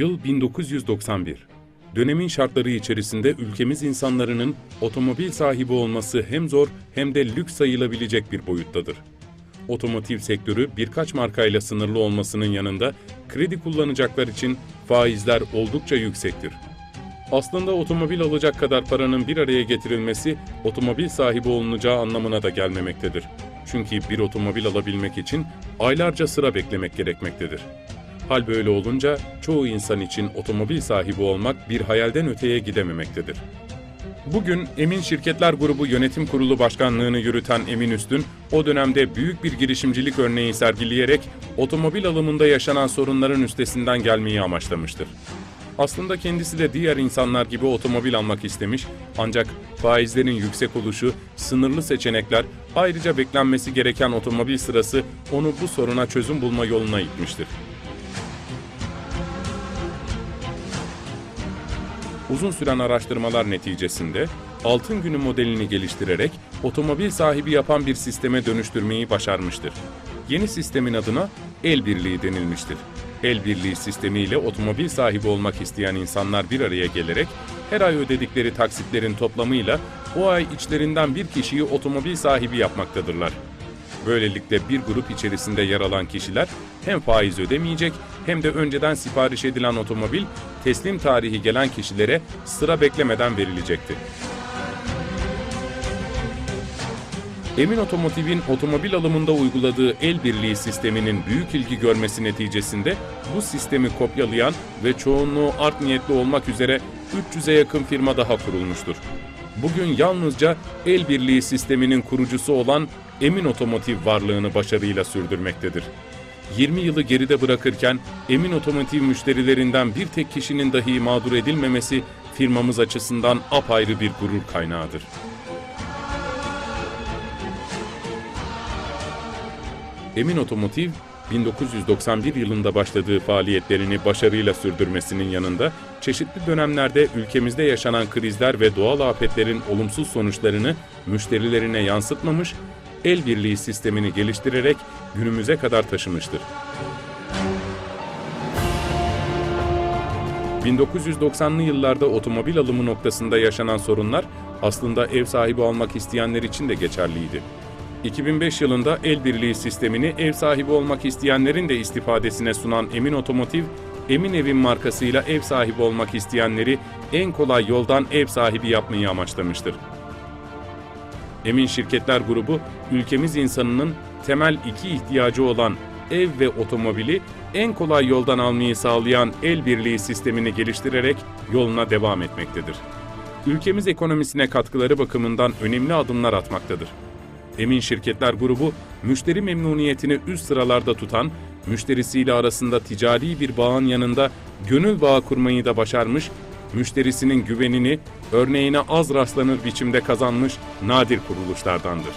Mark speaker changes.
Speaker 1: Yıl 1991. Dönemin şartları içerisinde ülkemiz insanlarının otomobil sahibi olması hem zor hem de lüks sayılabilecek bir boyuttadır. Otomotiv sektörü birkaç markayla sınırlı olmasının yanında kredi kullanacaklar için faizler oldukça yüksektir. Aslında otomobil alacak kadar paranın bir araya getirilmesi otomobil sahibi olunacağı anlamına da gelmemektedir. Çünkü bir otomobil alabilmek için aylarca sıra beklemek gerekmektedir. Hal böyle olunca çoğu insan için otomobil sahibi olmak bir hayalden öteye gidememektedir. Bugün Emin Şirketler Grubu Yönetim Kurulu Başkanlığını yürüten Emin Üstün, o dönemde büyük bir girişimcilik örneği sergileyerek otomobil alımında yaşanan sorunların üstesinden gelmeyi amaçlamıştır. Aslında kendisi de diğer insanlar gibi otomobil almak istemiş ancak faizlerin yüksek oluşu, sınırlı seçenekler, ayrıca beklenmesi gereken otomobil sırası onu bu soruna çözüm bulma yoluna itmiştir. Uzun süren araştırmalar neticesinde Altın Günü modelini geliştirerek otomobil sahibi yapan bir sisteme dönüştürmeyi başarmıştır. Yeni sistemin adına el birliği denilmiştir. El birliği sistemiyle otomobil sahibi olmak isteyen insanlar bir araya gelerek her ay ödedikleri taksitlerin toplamıyla o ay içlerinden bir kişiyi otomobil sahibi yapmaktadırlar. Böylelikle bir grup içerisinde yer alan kişiler hem faiz ödemeyecek hem de önceden sipariş edilen otomobil teslim tarihi gelen kişilere sıra beklemeden verilecekti. Emin Otomotiv'in otomobil alımında uyguladığı el birliği sisteminin büyük ilgi görmesi neticesinde bu sistemi kopyalayan ve çoğunluğu art niyetli olmak üzere 300'e yakın firma daha kurulmuştur. Bugün yalnızca el birliği sisteminin kurucusu olan Emin Otomotiv varlığını başarıyla sürdürmektedir. 20 yılı geride bırakırken Emin Otomotiv müşterilerinden bir tek kişinin dahi mağdur edilmemesi firmamız açısından apayrı bir gurur kaynağıdır. Emin Otomotiv, 1991 yılında başladığı faaliyetlerini başarıyla sürdürmesinin yanında çeşitli dönemlerde ülkemizde yaşanan krizler ve doğal afetlerin olumsuz sonuçlarını müşterilerine yansıtmamış, el birliği sistemini geliştirerek günümüze kadar taşımıştır. 1990'lı yıllarda otomobil alımı noktasında yaşanan sorunlar aslında ev sahibi almak isteyenler için de geçerliydi. 2005 yılında el birliği sistemini ev sahibi olmak isteyenlerin de istifadesine sunan Emin Otomotiv, Emin Evin markasıyla ev sahibi olmak isteyenleri en kolay yoldan ev sahibi yapmayı amaçlamıştır. Emin Şirketler Grubu, ülkemiz insanının temel iki ihtiyacı olan ev ve otomobili en kolay yoldan almayı sağlayan el birliği sistemini geliştirerek yoluna devam etmektedir. Ülkemiz ekonomisine katkıları bakımından önemli adımlar atmaktadır. Emin Şirketler Grubu, müşteri memnuniyetini üst sıralarda tutan, müşterisiyle arasında ticari bir bağın yanında gönül bağı kurmayı da başarmış, müşterisinin güvenini örneğine az rastlanır biçimde kazanmış nadir kuruluşlardandır.